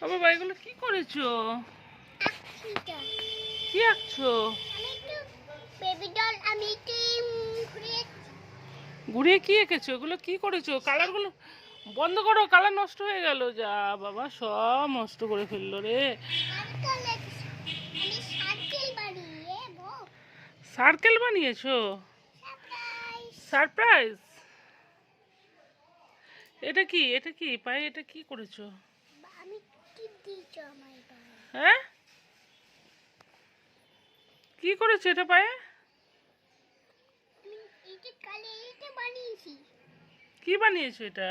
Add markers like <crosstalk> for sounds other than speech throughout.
বাবা এগুলো কি করেছ? কি আঁকছো? ঘুরিয়ে কি এঁকেছো? এগুলো কি করেছ? কালারগুলো বন্ধ করো কালার নষ্ট হয়ে গেল। যা বাবা সব নষ্ট করে ফেলল রে। সার্কেল বানিয়ে সার্কেল বানিয়েছো? সারপ্রাইজ এটা কি? এটা কি? পায়ে এটা কি করেছ? হ্যাঁ? কি করেছে এটা পায়ে? কি বানিয়েছো এটা?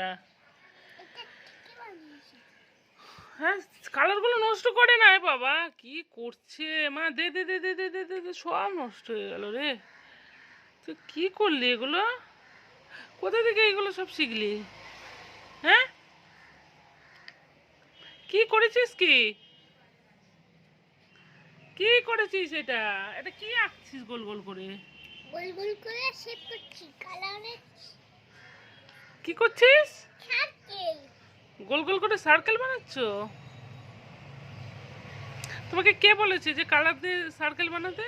হ্যাঁ কালারগুলো নষ্ট করে না বাবা। কি করছে? মা, দে দে দে দে দে দে দে সব নষ্ট হয়ে গেল রে। তো কি করলি এগুলো? কোথা থেকে এগুলো সব শিখলি? কি করেছিস কি? কি করেছিস এটা? এটা কি আঁকছিস গোল গোল করে? গোল গোল করে শেপ করছি কালারে কি করছিস? সার্কেল গোল গোল করে সার্কেল বানাচ্ছো? তোমাকে কে বলেছে যে কালার দিয়ে সার্কেল বানাতে?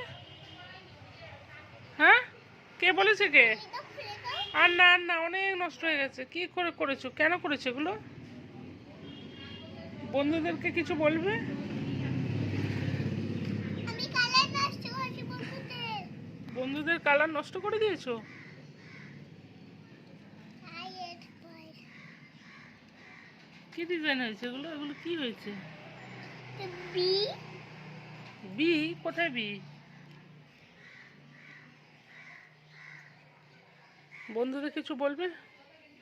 হ্যাঁ? কে বলেছে কে? আর না আর না অনেক নষ্ট হয়ে গেছে। কি করে করেছ? কেন করেছ এগুলো? বন্ধুদেরকে কিছু বলবে? বন্ধুদের। কালার নষ্ট করে দিয়েছ? কি ডিজাইন হয়েছে এগুলো? এগুলো কি হয়েছে? বি। বি? কোথায় বি? বন্ধুদের কিছু বলবে?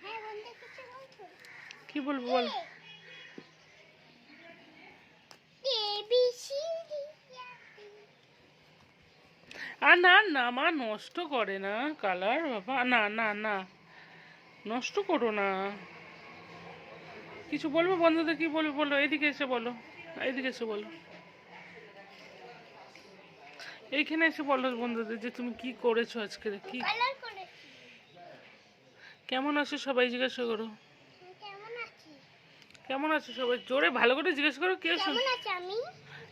হ্যাঁ কি বলব বল এ বি সি ডি আর না না মা নষ্ট করে না কালার বাবা। না না না নষ্ট করো না। কিছু বলব? বন্ধুদের কি বলব বলো? এইদিকে এসে বলো। এইদিকে এসে বলো। এইখানে এসে বলো বন্ধুদের যে তুমি কি করেছ আজকে কি। কেমন আছো সবাই জিজ্ঞাসা করো। কেমন আছো? সবাই? জোরে ভালো করে জিজ্ঞেস করো কে শুন আমি?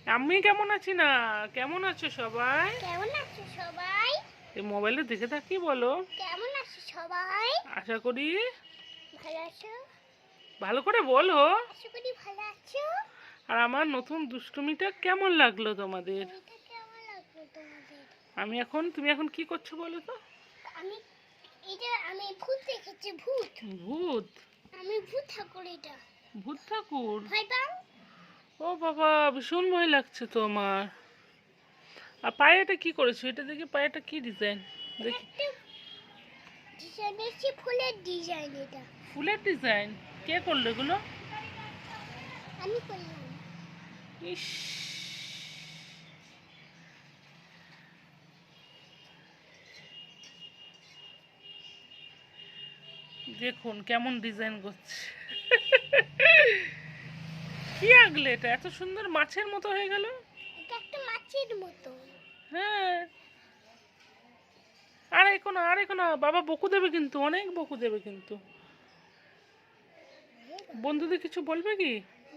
আমি কেমন আছি না? কেমন আছো সবাই? কেমন আছো সবাই? এই মোবাইলে দেখে থাকি বলো। কেমন আছো সবাই? আশা করি। ভালো আছো? ভালো করে বলো। আশা করি ভালো আছো। আর আমার নতুন দুষ্টুমিটা কেমন লাগল তোমাদের? কেমন লাগল তোমাদের? আমি এখন তুমি এখন কি করছ বলো তো? আমি এটা আমি ভূত দেখেছি ভূত। ভূত? আমি ভূত ঠাকুর এটা। ভূত ঠাকুর? ভয় পাও? ও বাবা ভীষণ ভয় লাগছে তো আমার আর পায়েটা কি করেছ? এটা দেখি পায়েটা কি ডিজাইন দেখি। ফুলের ডিজাইন এটা। ফুলের ডিজাইন কে করল এগুলো? আমি করলাম। ইস। দেখুন কেমন ডিজাইন করছে। <laughs> কি আগলে এটা? এত সুন্দর মাছের মতো হয়ে গেল। এটা একটা মাছের মতো। হ্যাঁ। আর এখন আর এখন বাবা বকু দেবে কিন্তু অনেক বকু দেবে কিন্তু। বন্ধুদের কিছু বলবে কি?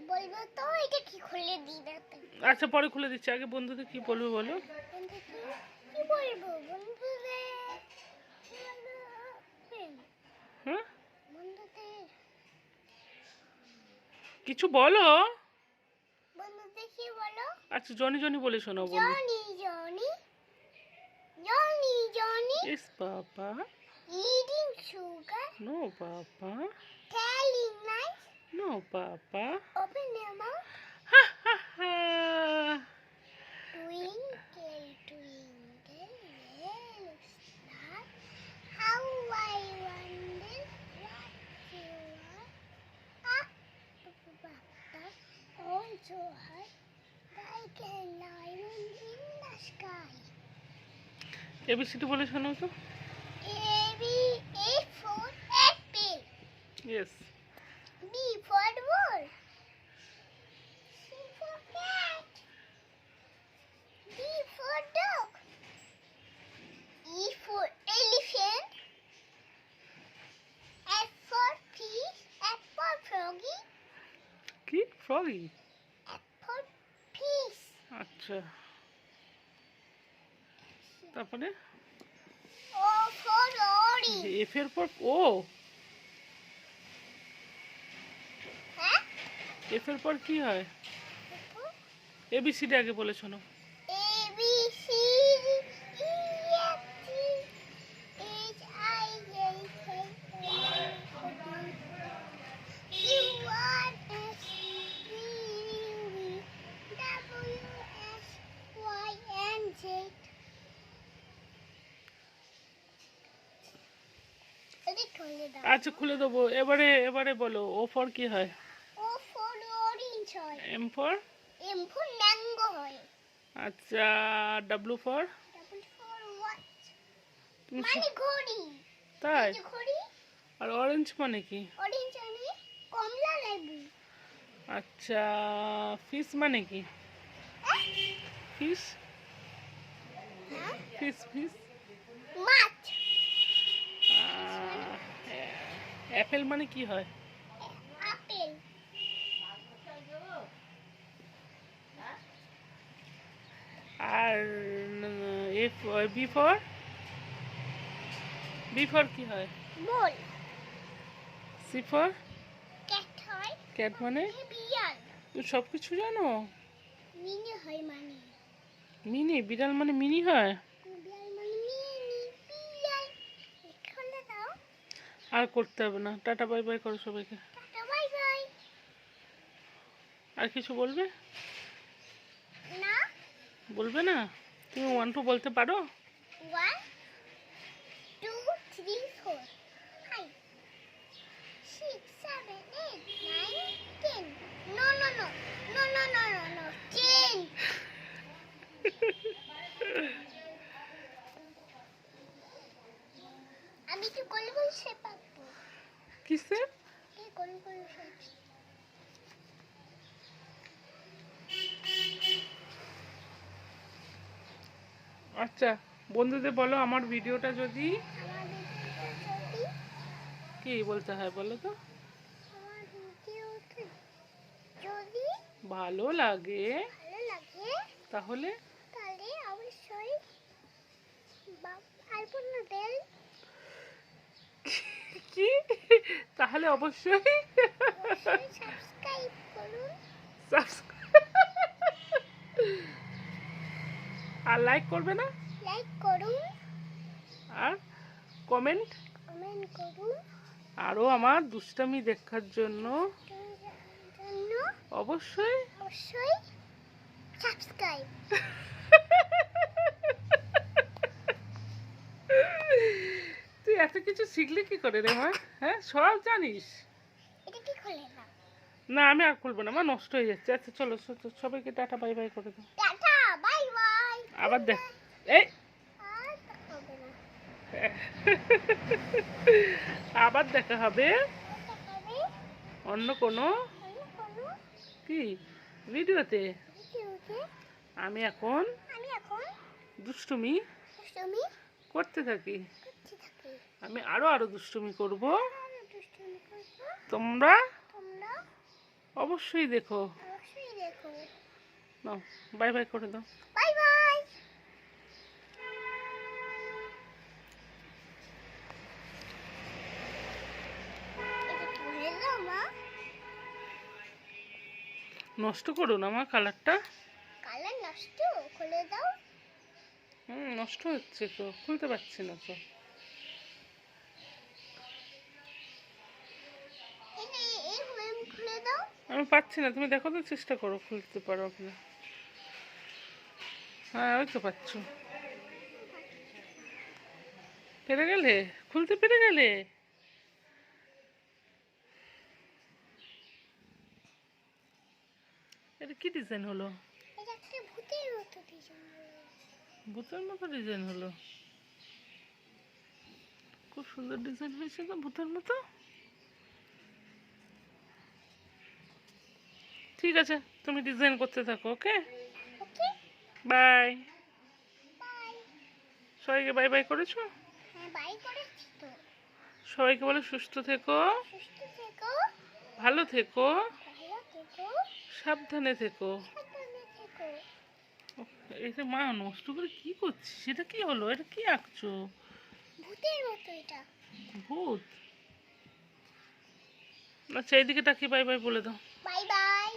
বলব তো এটা কি খুলে দিই না আচ্ছা পরে খুলে দিচ্ছি। আগে বন্ধুদের কি বলবে বলো? কি- কি বলব বন্ধুদের হ্যাঁ বন্ধুদের কিছু বলো? বলো। আচ্ছা জনি জনি বলে শোনাও বন্ধু Johny Johny Johny Johny. Yes papa eating sugar no telling nice no papa open your mouth হা হা হা। I joy like a lion in the sky. A B C D বলে শোনাও তো। A B A for apple yes B for ball C for cat. D for dog. E for elephant. F for fish. F for froggy. কি? Froggy? আচ্ছা। তারপরে? F এর পর ও? হ্যাঁ? F এর পর কি হয়? এবিসিডি আগে বলে শোনো। আচ্ছা খুলে দেবো। এবারে এবারে বলো ও ফর কি হয়? ও ফর অরেঞ্জ হয়। M for? M for mango হয়। আচ্ছা ডাব্লু ফর ডাবল ফর মানে ঘড়ি। তাই? ঘড়ি। আর অরেঞ্জ মানে কি? অরেঞ্জ মানে কমলা লেবু। আচ্ছা ফিশ মানে কি? ফিশ? ফিশ ফিশ মাছ। অ্যাপেল মানে কি হয়? আপেল। আর F B for B for কি হয়? বল। সি ফর ক্যাট হয়। ক্যাট মানে? তুমি সব কিছু জানো? মিনি হয় মানে। মিনি? বিড়াল মানে মিনি হয়? আর করতে হবে না। টাটা বাই বাই করো সবাইকে। আর কিছু বলবে? বলবে না? তুমি ওয়ান টু বলতে পারো? আমি কি করব সেটা? কিসে আচ্ছা বন্ধুদের বলো আমার ভিডিওটা যদি কি বলতে হয় বলো তো? ভালো লাগে। তাহলে অবশ্যই কি তাহলে অবশ্যই আর লাইক করবে না? লাইক করুন। আর কমেন্ট কমেন্ট করুন। আরও আমার দুষ্টামি দেখার জন্য জন্য অবশ্যই। অবশ্যই সাবস্ক্রাইব <laughs> তুই এত কিছু শিখলি কি করে রে মা? হ্যাঁ সব জানিস। না আমি আর খুলবো না মা নষ্ট হয়ে যাচ্ছে। আচ্ছা চলো সবাইকে টাটা বাই বাই করে দাও। আবার দেখ। এই! <laughs> আবার দেখা হবে। অন্য কোনো? কি? ভিডিওতে? আমি এখন আমি এখন দুষ্টুমি করতে থাকি। আমি আরও আরও দুষ্টুমি করব? তোমরা? তোমরা? অবশ্যই দেখো। নাও বাই বাই করে দাও। Bye bye. দাও নষ্ট করো না মা কালারটা। কালার নষ্ট? খুলে দাও। হুম নষ্ট হচ্ছে তো খুলতে পারছি না তো। আমি পাচ্ছি না তুমি দেখো তো চেষ্টা করো খুলতে পারো আপনি হ্যাঁ ওই তো পাচ্ছ। পেরে গেলে? খুলতে পেরে গেলে? এটা কি ডিজাইন হলো? ভূতের মতো ডিজাইন হলো। খুব সুন্দর ডিজাইন হয়েছে তো ভূতের মতো? ঠিক আছে তুমি ডিজাইন করতে থাকো ওকে বাই বাই সবাইকে বাই বাই করেছ? হ্যাঁ বাই সবাইকে বলে সুস্থ থেকো। ভালো থেকো। সাবধানে থেকো। সাবধানে থেকো। এটা মা নষ্ট করে কি করছিস? সেটা কি হলো? এটা কি আঁকছো? ভূতের মতো এটা। ভূত? আচ্ছা এইদিকে তাকিয়ে বাই বাই বলে দাও। Bye by